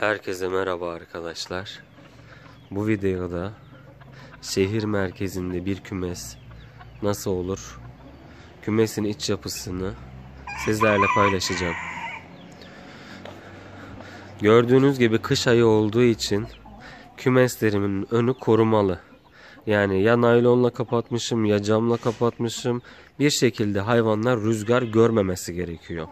Herkese merhaba arkadaşlar. Bu videoda şehir merkezinde bir kümes nasıl olur? Kümesin iç yapısını sizlerle paylaşacağım. Gördüğünüz gibi kış ayı olduğu için kümeslerimin önü korumalı. Yani ya naylonla kapatmışım ya camla kapatmışım. Bir şekilde hayvanlar rüzgar görmemesi gerekiyor.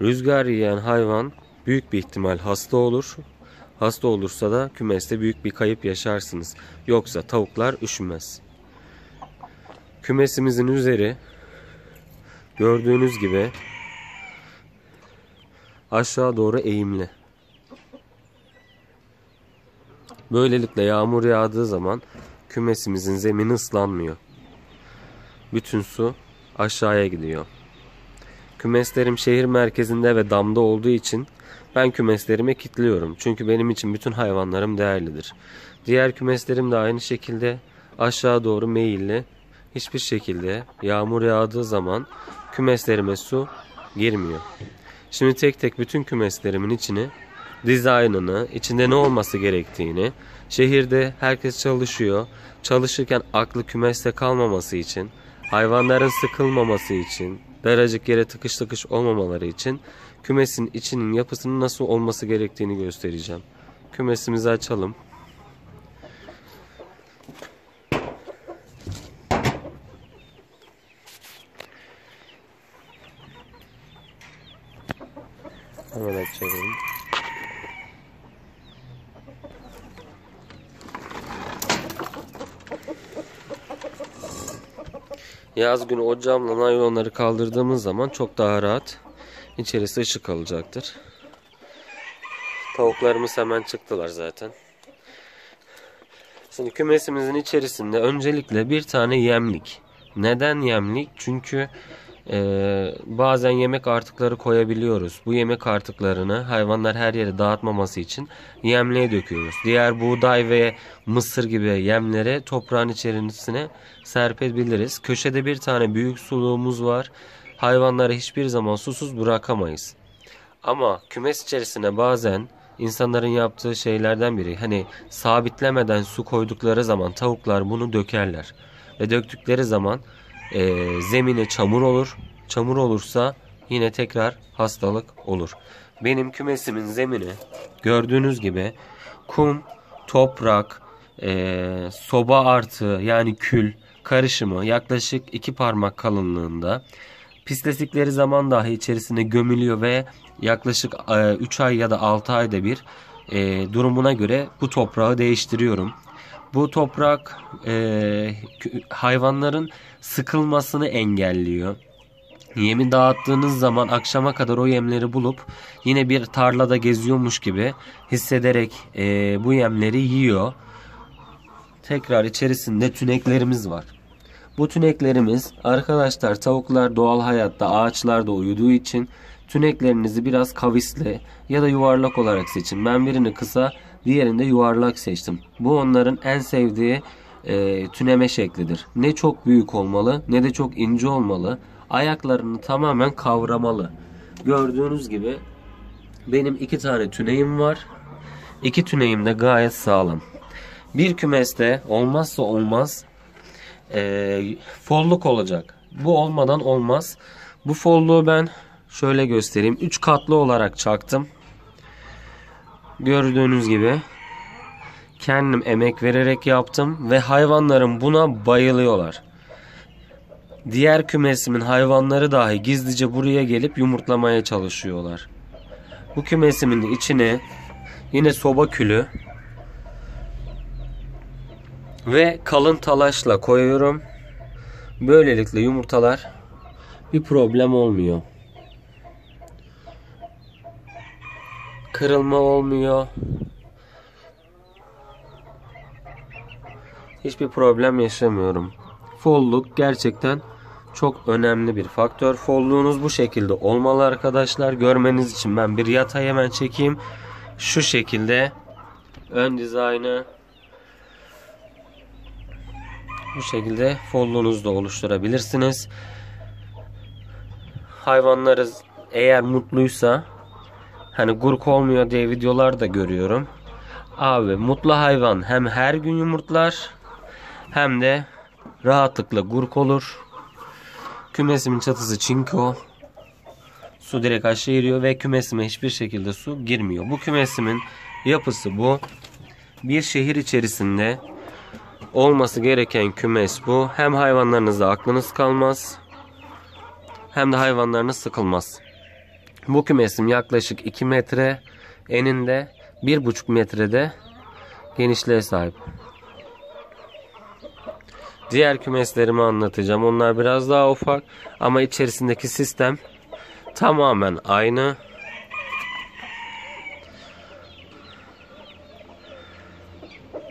Rüzgar yiyen hayvan büyük bir ihtimal hasta olur. Hasta olursa da kümeste büyük bir kayıp yaşarsınız. Yoksa tavuklar üşümez. Kümesimizin üzeri gördüğünüz gibi aşağı doğru eğimli. Böylelikle yağmur yağdığı zaman kümesimizin zemini ıslanmıyor. Bütün su aşağıya gidiyor. Kümeslerim şehir merkezinde ve damda olduğu için ben kümeslerimi kilitliyorum. Çünkü benim için bütün hayvanlarım değerlidir. Diğer kümeslerim de aynı şekilde aşağı doğru meyilli. Hiçbir şekilde yağmur yağdığı zaman kümeslerime su girmiyor. Şimdi tek tek bütün kümeslerimin içini, dizaynını, içinde ne olması gerektiğini, şehirde herkes çalışıyor. Çalışırken aklı kümeste kalmaması için, hayvanların sıkılmaması için, daracık yere tıkış tıkış olmamaları için kümesin içinin yapısının nasıl olması gerektiğini göstereceğim. Kümesimizi açalım. Hemen açalım. Yaz günü o camla naylonları kaldırdığımız zaman çok daha rahat içerisi ışık alacaktır. Tavuklarımız hemen çıktılar zaten. Şimdi kümesimizin içerisinde öncelikle bir tane yemlik. Neden yemlik? Çünkü e, bazen yemek artıkları koyabiliyoruz. Bu yemek artıklarını hayvanlar her yere dağıtmaması için yemliğe döküyoruz. Diğer buğday ve mısır gibi yemleri toprağın içerisine serpebiliriz. Köşede bir tane büyük suluğumuz var. Hayvanları hiçbir zaman susuz bırakamayız. Ama kümes içerisine bazen insanların yaptığı şeylerden biri hani sabitlemeden su koydukları zaman tavuklar bunu dökerler. Ve döktükleri zaman e, zemine çamur olur. Çamur olursa yine tekrar hastalık olur. Benim kümesimin zemini gördüğünüz gibi kum, toprak, e, soba artı yani kül karışımı yaklaşık iki parmak kalınlığında. Pislesikleri zaman dahi içerisine gömülüyor ve yaklaşık 3 ay ya da 6 ayda bir e, durumuna göre bu toprağı değiştiriyorum. Bu toprak e, hayvanların sıkılmasını engelliyor. Yemi dağıttığınız zaman akşama kadar o yemleri bulup yine bir tarlada geziyormuş gibi hissederek e, bu yemleri yiyor. Tekrar içerisinde tüneklerimiz var. Bu tüneklerimiz arkadaşlar tavuklar doğal hayatta ağaçlarda uyuduğu için tüneklerinizi biraz kavisli ya da yuvarlak olarak seçin. Ben birini kısa diğerini de yuvarlak seçtim. Bu onların en sevdiği e, tüneme şeklidir. Ne çok büyük olmalı ne de çok ince olmalı. Ayaklarını tamamen kavramalı. Gördüğünüz gibi benim iki tane tüneğim var. İki tüneğim de gayet sağlam. Bir kümeste olmazsa olmaz e, folluk olacak. Bu olmadan olmaz. Bu folluğu ben şöyle göstereyim. 3 katlı olarak çaktım. Gördüğünüz gibi kendim emek vererek yaptım ve hayvanlarım buna bayılıyorlar. Diğer kümesimin hayvanları dahi gizlice buraya gelip yumurtlamaya çalışıyorlar. Bu kümesimin içine yine soba külü ve kalın talaşla koyuyorum. Böylelikle yumurtalar bir problem olmuyor. Kırılma olmuyor. Hiçbir problem yaşamıyorum. Folluk gerçekten çok önemli bir faktör. Folluğunuz bu şekilde olmalı arkadaşlar. Görmeniz için ben bir yatay hemen çekeyim. Şu şekilde ön dizaynı bu şekilde folluğunuzu da oluşturabilirsiniz. Hayvanlarınız eğer mutluysa hani gurk olmuyor diye videolar da görüyorum. Abi mutlu hayvan hem her gün yumurtlar hem de rahatlıkla gurk olur. Kümesimin çatısı çinko. Su direkt aşağı iniyor ve kümesime hiçbir şekilde su girmiyor. Bu kümesimin yapısı bu. Bir şehir içerisinde olması gereken kümes bu. Hem hayvanlarınızda aklınız kalmaz hem de hayvanlarınız sıkılmaz. Bu kümesim yaklaşık 2 metre eninde 1,5 metrede genişliğe sahip. Diğer kümeslerimi anlatacağım. Onlar biraz daha ufak ama içerisindeki sistem tamamen aynı.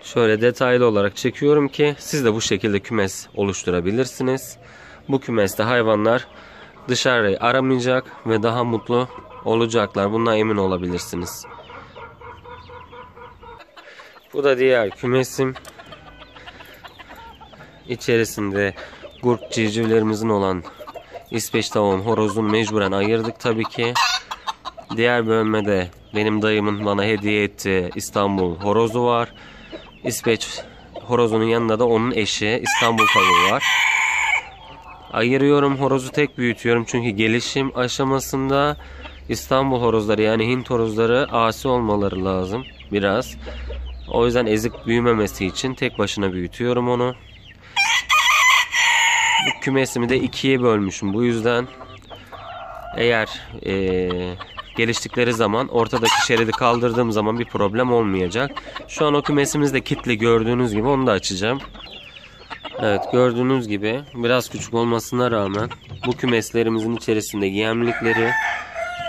Şöyle detaylı olarak çekiyorum ki siz de bu şekilde kümes oluşturabilirsiniz. Bu kümeste hayvanlar dışarıyı aramayacak ve daha mutlu olacaklar. Bundan emin olabilirsiniz. Bu da diğer kümesim. İçerisinde gurk civcivlerimizin olan İsveç tavuğun horozun mecburen ayırdık tabii ki. Diğer bölmede benim dayımın bana hediye ettiği İstanbul horozu var. İsveç horozunun yanında da onun eşi İstanbul tavuğu var. Ayırıyorum horozu tek büyütüyorum çünkü gelişim aşamasında İstanbul horozları yani Hint horozları asi olmaları lazım biraz. O yüzden ezik büyümemesi için tek başına büyütüyorum onu. Bu kümesimi de ikiye bölmüşüm. Bu yüzden eğer ee, geliştikleri zaman ortadaki şeridi kaldırdığım zaman bir problem olmayacak. Şu an o kümesimiz de kitli gördüğünüz gibi onu da açacağım. Evet gördüğünüz gibi biraz küçük olmasına rağmen bu kümeslerimizin içerisinde yemlikleri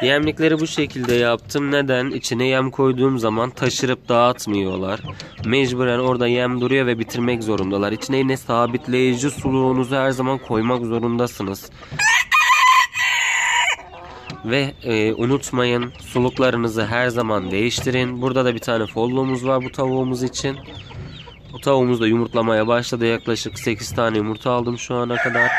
Yemlikleri bu şekilde yaptım. Neden? İçine yem koyduğum zaman taşırıp dağıtmıyorlar. Mecburen orada yem duruyor ve bitirmek zorundalar. İçine yine sabitleyici suluğunuzu her zaman koymak zorundasınız. Ve e, unutmayın suluklarınızı her zaman değiştirin. Burada da bir tane folluğumuz var bu tavuğumuz için. Tavuğumuz da yumurtlamaya başladı. Yaklaşık 8 tane yumurta aldım şu ana kadar.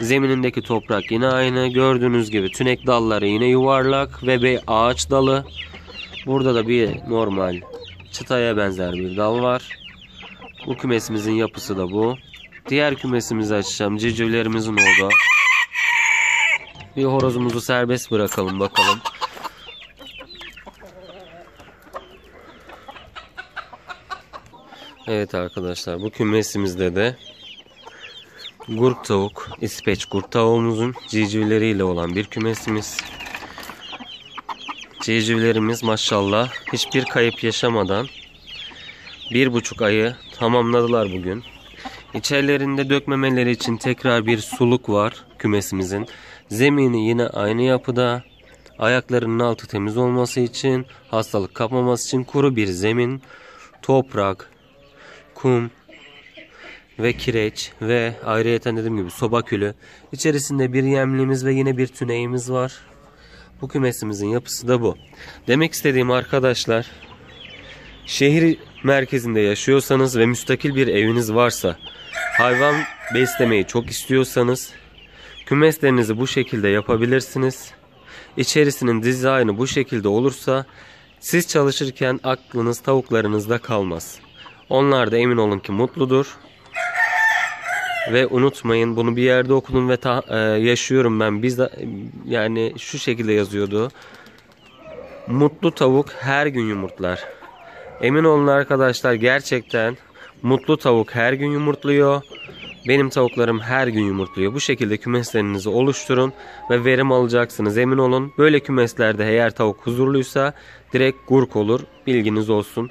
Zeminindeki toprak yine aynı. Gördüğünüz gibi tünek dalları yine yuvarlak ve bir ağaç dalı. Burada da bir normal çıtaya benzer bir dal var. Bu kümesimizin yapısı da bu. Diğer kümesimizi açacağım. Civcivlerimizin oldu. Bir horozumuzu serbest bırakalım bakalım. Evet arkadaşlar bu kümesimizde de Gurk tavuk, İsveç gurk tavuğumuzun civcivleriyle olan bir kümesimiz. Civcivlerimiz maşallah hiçbir kayıp yaşamadan bir buçuk ayı tamamladılar bugün. İçerilerinde dökmemeleri için tekrar bir suluk var kümesimizin. Zemini yine aynı yapıda. Ayaklarının altı temiz olması için, hastalık kapmaması için kuru bir zemin, toprak, kum ve kireç ve ayrıyeten dediğim gibi soba külü. İçerisinde bir yemliğimiz ve yine bir tüneğimiz var. Bu kümesimizin yapısı da bu. Demek istediğim arkadaşlar şehir merkezinde yaşıyorsanız ve müstakil bir eviniz varsa hayvan beslemeyi çok istiyorsanız kümeslerinizi bu şekilde yapabilirsiniz. İçerisinin dizaynı bu şekilde olursa siz çalışırken aklınız tavuklarınızda kalmaz. Onlar da emin olun ki mutludur. Ve unutmayın bunu bir yerde okudum ve ta, e, yaşıyorum ben. Biz de yani şu şekilde yazıyordu. Mutlu tavuk her gün yumurtlar. Emin olun arkadaşlar gerçekten mutlu tavuk her gün yumurtluyor. Benim tavuklarım her gün yumurtluyor. Bu şekilde kümeslerinizi oluşturun ve verim alacaksınız. Emin olun böyle kümeslerde eğer tavuk huzurluysa direkt gurk olur. Bilginiz olsun.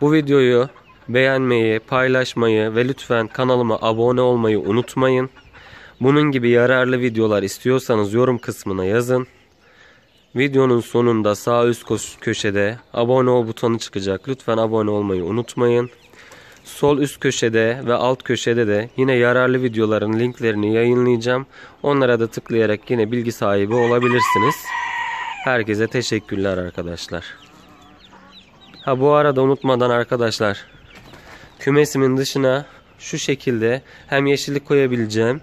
Bu videoyu beğenmeyi, paylaşmayı ve lütfen kanalıma abone olmayı unutmayın. Bunun gibi yararlı videolar istiyorsanız yorum kısmına yazın. Videonun sonunda sağ üst köşede abone ol butonu çıkacak. Lütfen abone olmayı unutmayın. Sol üst köşede ve alt köşede de yine yararlı videoların linklerini yayınlayacağım. Onlara da tıklayarak yine bilgi sahibi olabilirsiniz. Herkese teşekkürler arkadaşlar. Ha bu arada unutmadan arkadaşlar kümesimin dışına şu şekilde hem yeşillik koyabileceğim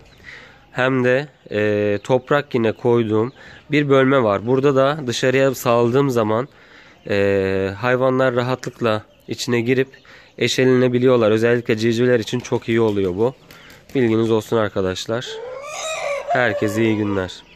hem de e, toprak yine koyduğum bir bölme var. Burada da dışarıya saldığım zaman e, hayvanlar rahatlıkla içine girip eşelenebiliyorlar. Özellikle civcivler için çok iyi oluyor bu. Bilginiz olsun arkadaşlar. Herkese iyi günler.